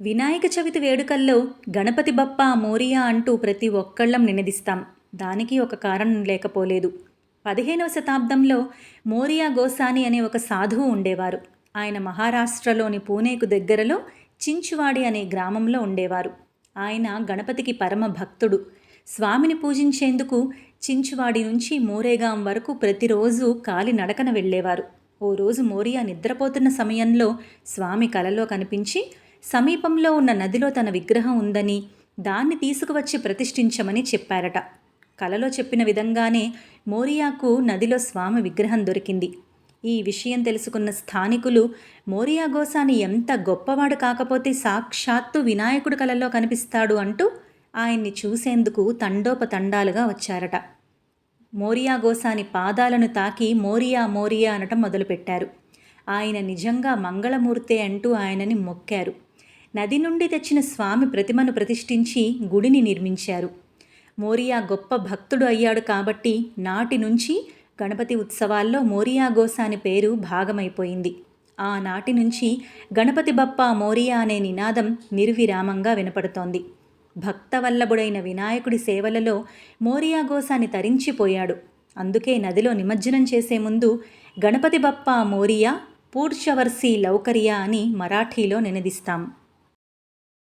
వినాయక చవితి వేడుకల్లో గణపతి బప్ప మోరియా అంటూ ప్రతి ఒక్కళ్ళం నినదిస్తాం. దానికి ఒక కారణం లేకపోలేదు. పదిహేనవ శతాబ్దంలో మోరియా గోసాని అనే ఒక సాధువు ఉండేవారు. ఆయన మహారాష్ట్రలోని పూణేకు దగ్గరలో చించువాడి అనే గ్రామంలో ఉండేవారు. ఆయన గణపతికి పరమ భక్తుడు. స్వామిని పూజించేందుకు చించువాడి నుంచి మోరేగాం వరకు ప్రతిరోజు కాలి నడకన వెళ్ళేవారు. ఓ రోజు మోరియా నిద్రపోతున్న సమయంలో స్వామి కలలో కనిపించి సమీపంలో ఉన్న నదిలో తన విగ్రహం ఉందని దాన్ని తీసుకువచ్చి ప్రతిష్ఠించమని చెప్పారట. కలలో చెప్పిన విధంగానే మోరియాకు నదిలో స్వామి విగ్రహం దొరికింది. ఈ విషయం తెలుసుకున్న స్థానికులు మోరియా గోసాని ఎంత గొప్పవాడు కాకపోతే సాక్షాత్తు వినాయకుడు కలలో కనిపిస్తాడు అంటూ ఆయన్ని చూసేందుకు తండోపతండాలుగా వచ్చారట. మోరియా గోసాని పాదాలను తాకి మోరియా మోరియా అనటం మొదలుపెట్టారు. ఆయన నిజంగా మంగళమూర్తే అంటూ ఆయనని మొక్కారు. నది నుండి తెచ్చిన స్వామి ప్రతిమను ప్రతిష్ఠించి గుడిని నిర్మించారు. మోరియా గొప్ప భక్తుడు అయ్యాడు కాబట్టి నాటి నుంచి గణపతి ఉత్సవాల్లో మోరియా గోసాని పేరు భాగమైపోయింది. ఆనాటి నుంచి గణపతి బప్ప మోరియా అనే నినాదం నిర్విరామంగా వినపడుతోంది. భక్తవల్లభుడైన వినాయకుడి సేవలలో మోరియా గోసాని తరించిపోయాడు. అందుకే నదిలో నిమజ్జనం చేసే ముందు గణపతి బప్ప మోరియా పూడ్చవర్సి లౌకరియా అని మరాఠీలో నినదిస్తాం.